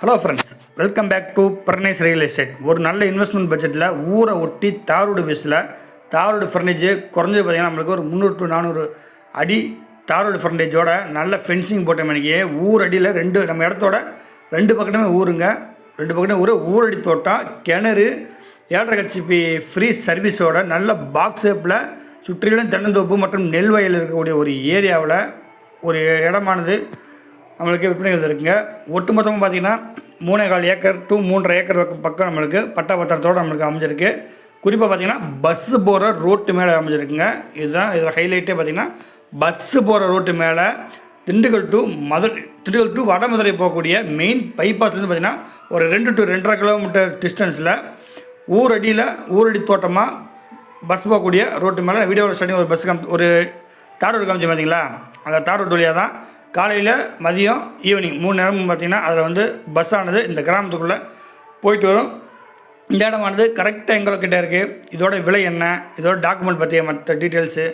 Hello friends welcome back to Barnes real estate ஒரு நல்ல investment பட்ஜெட்டில் ஊரை ஒட்டி தாரோடு பேஸில் தாரோடு ஃபர்னேஜ் குறைஞ்சது பார்த்தீங்கன்னா நம்மளுக்கு ஒரு முந்நூறு டு நானூறு அடி தாரோடு ஃபர்னேஜோட நல்ல ஃபென்சிங் போட்ட மணிக்கு ஊர் அடியில் ரெண்டு நம்ம இடத்தோட ரெண்டு பக்கமே ஊருங்க. ரெண்டு பக்கமே ஊர். ஊரடி தோட்டம் கிணறு ஏழரை கட்சிபி ஃப்ரீ சர்வீஸோட நல்ல பாக்ஸ் ஷேப்பில் சுற்றிலும் தென்னந்தோப்பு மற்றும் நெல் வயல் இருக்கக்கூடிய ஒரு ஏரியாவில் ஒரு இடமானது. நம்மளுக்கு விற்பனைகள் இருக்குங்க. ஒட்டுமொத்தமாக பார்த்தீங்கன்னா மூணே கால் ஏக்கர் டூ மூன்றரை ஏக்கர் பக்கம் நம்மளுக்கு பட்டா பத்திரத்தோடு நம்மளுக்கு அமைஞ்சிருக்கு. குறிப்பாக பார்த்தீங்கன்னா பஸ்ஸு போகிற ரோட்டு மேலே அமைஞ்சிருக்குங்க. இதுதான் இதில் ஹைலைட்டே பார்த்தீங்கன்னா பஸ்ஸு போகிற ரோட்டு மேலே திண்டுக்கல் டு மதுரை திண்டுக்கல் டு வடமதுரை போகக்கூடிய மெயின் பைபாஸ்லேருந்து பார்த்தீங்கன்னா ஒரு ரெண்டு டு ரெண்டரை கிலோமீட்டர் டிஸ்டன்ஸில் ஊரடியில் ஊரடி தோட்டமாக பஸ் போகக்கூடிய ரோட்டு மேலே வீடியோவில் ஸ்டார்டிங் ஒரு பஸ் காமி ஒரு தார் ரோடு காமிச்சு பார்த்தீங்களா? அந்த தார் ரோடு வழியாக தான் காலையில் மதியம் ஈவினிங் மூணு நேரமும் பார்த்தீங்கன்னா அதில் வந்து பஸ் ஆனது இந்த கிராமத்துக்குள்ளே போயிட்டு வரும். இந்த இடமானது கரெக்டாக எங்கள்கிட்ட இருக்குது இதோட விலை என்ன? இதோட டாக்குமெண்ட் பற்றிய மற்ற டீட்டெயில்ஸு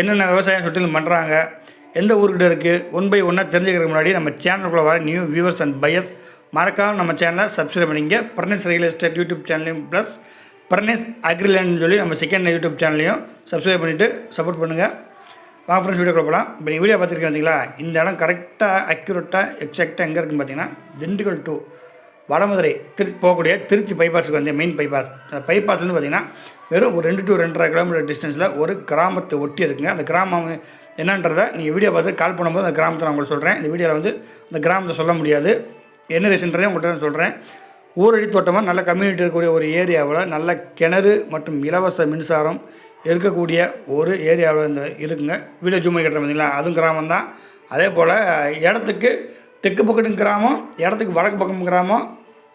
என்னென்ன விவசாயம் சுற்றிலும் பண்ணுறாங்க எந்த ஊருக்கிட்ட இருக்குது ஒன் பை ஒன்னாக தெரிஞ்சுக்கிறதுக்கு முன்னாடி நம்ம சேனலுக்குள்ளே வர நியூ வியூவர்ஸ் அண்ட் பையர்ஸ் மறக்காம நம்ம சேனலை சப்ஸ்கிரைப் பண்ணிங்க பர்னேஸ் ரியல் எஸ்டேட் யூடியூப் சேனலையும் ப்ளஸ் பர்னேஸ் அக்ரிலேண்ட்னு சொல்லி நம்ம செகண்ட் யூடியூப் சேனலையும் சப்ஸ்கிரைப் பண்ணிவிட்டு சப்போர்ட் பண்ணுங்கள் வாங்க ஃப்ரெண்ட்ஸ் வீடியோ போகலாம் இப்போ நீங்கள் வீடியோ பார்த்துருக்கீங்க பார்த்தீங்களா இந்த இடம் கரெக்டாக அக்யூரேட்டாக எக்ஸாக்டாக எங்கே இருக்குன்னு பார்த்தீங்கன்னா திண்டுக்கல் டு வடமதுரை திரு போகக்கூடிய திருச்சி பைபாஸுக்கு வந்து மெயின் பைபாஸ் அந்த பைபாஸ்லேருந்து பார்த்தீங்கன்னா வெறும் ஒரு ரெண்டு டு ரெண்டரை கிலோமீட்டர் டிஸ்டன்ஸில் ஒரு கிராமத்தை ஒட்டி இருக்குங்க. அந்த கிராமம் என்னன்றதை நீங்கள் வீடியோ பார்த்து கால் பண்ணும்போது அந்த கிராமத்தை நான் உங்களுக்கு சொல்கிறேன் இந்த வீடியோவில் வந்து அந்த கிராமத்தை சொல்ல முடியாது. என்ன ரீசன்றதே உங்கள்கிட்ட சொல்கிறேன் ஊரடி தோட்டமாக நல்ல கம்யூனிட்டி இருக்கக்கூடிய ஒரு ஏரியாவில் நல்ல கிணறு மற்றும் இலவச மின்சாரம் இருக்கக்கூடிய ஒரு ஏரியாவில் இந்த இருக்குங்க. வீடியோ ஜூம் கட்டுற பார்த்தீங்களா அதுவும் கிராமம் தான். அதே போல் இடத்துக்கு தெற்கு பக்கத்தும் கிராமம் இடத்துக்கு வடக்கு பக்கம் கிராமம்.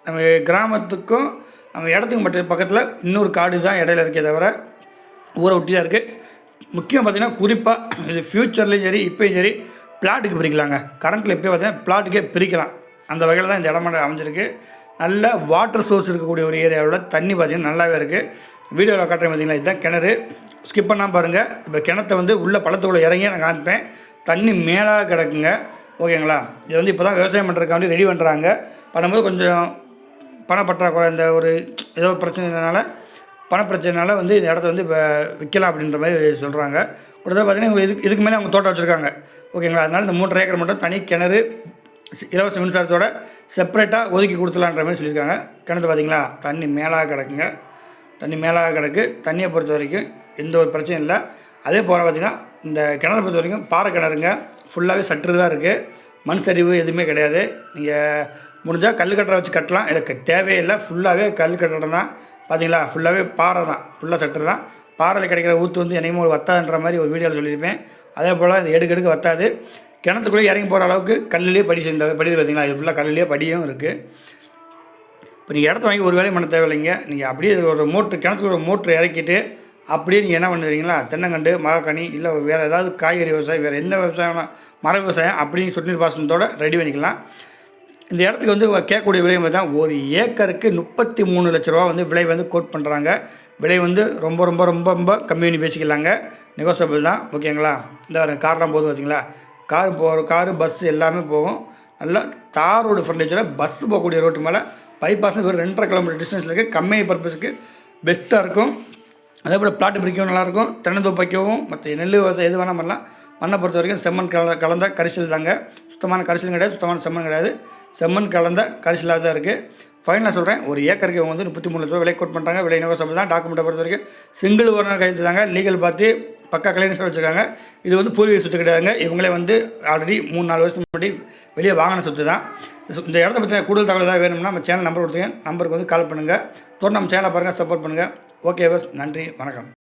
நம்ம கிராமத்துக்கும் நம்ம இடத்துக்கு மட்டும் பக்கத்தில் இன்னொரு காடு தான் இடையில இருக்கே தவிர ஊரை ஒட்டி தான் இருக்குது முக்கியம் பார்த்திங்கன்னா குறிப்பாக இது ஃப்யூச்சர்லேயும் சரி இப்போயும் சரி பிளாட்டுக்கு பிரிக்கலாங்க. கரண்ட்டில் இப்போ பார்த்தீங்கன்னா பிளாட்டுக்கே பிரிக்கலாம். அந்த வகையில் தான் இந்த இடமான அமைஞ்சிருக்கு. நல்ல வாட்டர் சோர்ஸ் இருக்கக்கூடிய ஒரு ஏரியாவில் தண்ணி பார்த்தீங்கன்னா நல்லாவே இருக்குது வீடியோவில் காட்டுறேன் பார்த்தீங்களா இதுதான் கிணறு. ஸ்கிப் பண்ணாமல் பாருங்கள் இப்போ கிணத்தை வந்து உள்ள பள்ளத்துக்குள்ளே இறங்கி நான் காமிப்பேன். தண்ணி மேலாக கிடக்குங்க. ஓகேங்களா? இது வந்து இப்போ தான் விவசாயம் பண்ணுறதுக்காண்டி ரெடி பண்ணுறாங்க பண்ணும்போது கொஞ்சம் பணப்பற்றாக்குறை இந்த ஒரு ஏதோ ஒரு பிரச்சனைனால பணப்பிரச்சனைனால வந்து இந்த இடத்த வந்து இப்போ விற்கலாம் அப்படின்ற மாதிரி சொல்கிறாங்க கிட்டத்தட்ட பார்த்தீங்கன்னா இதுக்கு இதுக்கு மேலே அவங்க தோட்டம் வச்சுருக்காங்க. ஓகேங்களா? அதனால் இந்த மூன்றரை ஏக்கர் மட்டும் தனி கிணறு இலவச மின்சாரத்தோட செப்பரேட்டாக ஒதுக்கி கொடுத்துலான்ற மாதிரி சொல்லியிருக்காங்க. கிணத்து பார்த்தீங்களா தண்ணி மேலாக கிடக்குங்க. தண்ணி மேலாக கிடக்கு. தண்ணியை பொறுத்த வரைக்கும் எந்த ஒரு பிரச்சனையும் இல்லை. அதே போல் பார்த்தீங்கன்னா இந்த கிணறு பொறுத்த வரைக்கும் பாறை கிணறுங்க ஃபுல்லாகவே சற்று தான் இருக்குது மண் சரிவு எதுவுமே கிடையாது. நீங்கள் முடிஞ்சால் கல் கட்டரை வச்சு கட்டலாம். இதுக்கு தேவையில்லை ஃபுல்லாகவே கல் கட்டடம் தான் பார்த்தீங்களா ஃபுல்லாகவே பாறை தான். ஃபுல்லாக சட்டர் தான். பாறையில் கிடைக்கிற ஊற்று வந்து என்னையும் ஒரு வத்தாதுன்ற மாதிரி ஒரு வீடியோவில் சொல்லியிருப்பேன். அதே போல் இது எடுக்க எடுக்க வத்தாது. கிணத்துக்குள்ளே இறங்கி போகிற அளவுக்கு கல்லுலேயே படி செஞ்ச படி பார்த்தீங்களா இது ஃபுல்லாக கல்லுலேயே படியும் இருக்குது இப்போ நீங்கள் இடத்த வாங்கி ஒரு வேலையும் பண்ண தேவையில்லைங்க. நீங்கள் அப்படியே ஒரு மோட்ரு கிணத்துக்கு ஒரு மோட்ரு இறக்கிட்டு அப்படியே நீங்கள் என்ன பண்ணுறீங்களா தென்னங்கண்டு மகாக்கனி இல்லை வேறு ஏதாவது காய்கறி விவசாயம் வேறு எந்த விவசாயம் மர விவசாயம் அப்படின்னு சொட்டு பாசனத்தோட ரெடி பண்ணிக்கலாம். இந்த இடத்துக்கு வந்து கேட்கக்கூடிய விலை தான் ஒரு ஏக்கருக்கு முப்பத்தி மூணு லட்ச ரூபா வந்து விலை வந்து கோட் பண்ணுறாங்க விலை வந்து ரொம்ப ரொம்ப ரொம்ப ரொம்ப கம்மி பண்ணி பேசிக்கலாங்க. நெகோசியபிள் தான். ஓகேங்களா? இந்த கார்லாம் போதும் பார்த்தீங்களா கார் போகிற காரு பஸ் எல்லாமே போகும். நல்லா தார் ரோடு ஃப்ரண்டேஜோட பஸ் போகக்கூடிய ரோட்டு மேலே பைபாஸ் ஒரு ரெண்டரை கிலோமீட்டர் டிஸ்டன்ஸில் இருக்குது கம்பெனி பர்பஸுக்கு பெஸ்ட்டாக இருக்கும். அதே போல் பிளாட்டு பிரிக்கவும் நல்லாயிருக்கும் தென்னந்தோப்பு வைக்கவும் மற்ற நெல் விவசாயம் எது வேணால் பண்ணலாம். மண்ணை பொறுத்த வரைக்கும் செம்மண் கலந்த கலந்த கரிசல் தாங்க. சுத்தமான கரிசல் கிடையாது சுத்தமான செம்மண் கிடையாது. செம்மண் கலந்த கரிசலாக தான் இருக்குது ஃபைனலாக சொல்கிறேன் ஒரு ஏக்கருக்கு இவங்க வந்து முப்பத்தி மூணு லட்ச ரூபா விலை கோட் பண்ணுறாங்க விலை நெகோசியபிள் தான். டாக்குமெண்ட்டை பொறுத்த வரைக்கும் சிங்கிள் ஓனர் கையெழுத்து தாங்க. லீகல் பார்த்து பக்கா கலைஞர் வச்சுருக்காங்க. இது வந்து பூர்வீக சொத்து கிடையாதுங்க. இவங்களே வந்து ஆல்ரெடி மூணு நாலு வருஷத்துக்கு முன்னாடி வெளியே வாங்கின சொத்து தான். இந்த இடத்த பற்றின கூடுதல் தகவல் ஏதாவது வேணும்னா நம்ம சேனல் நம்பர் கொடுத்துங்க நம்பருக்கு வந்து கால் பண்ணுங்கள் தொடர்ந்து நம்ம சேனலை பாருங்கள் சப்போர்ட் பண்ணுங்கள் ஓகே பஸ் நன்றி வணக்கம்.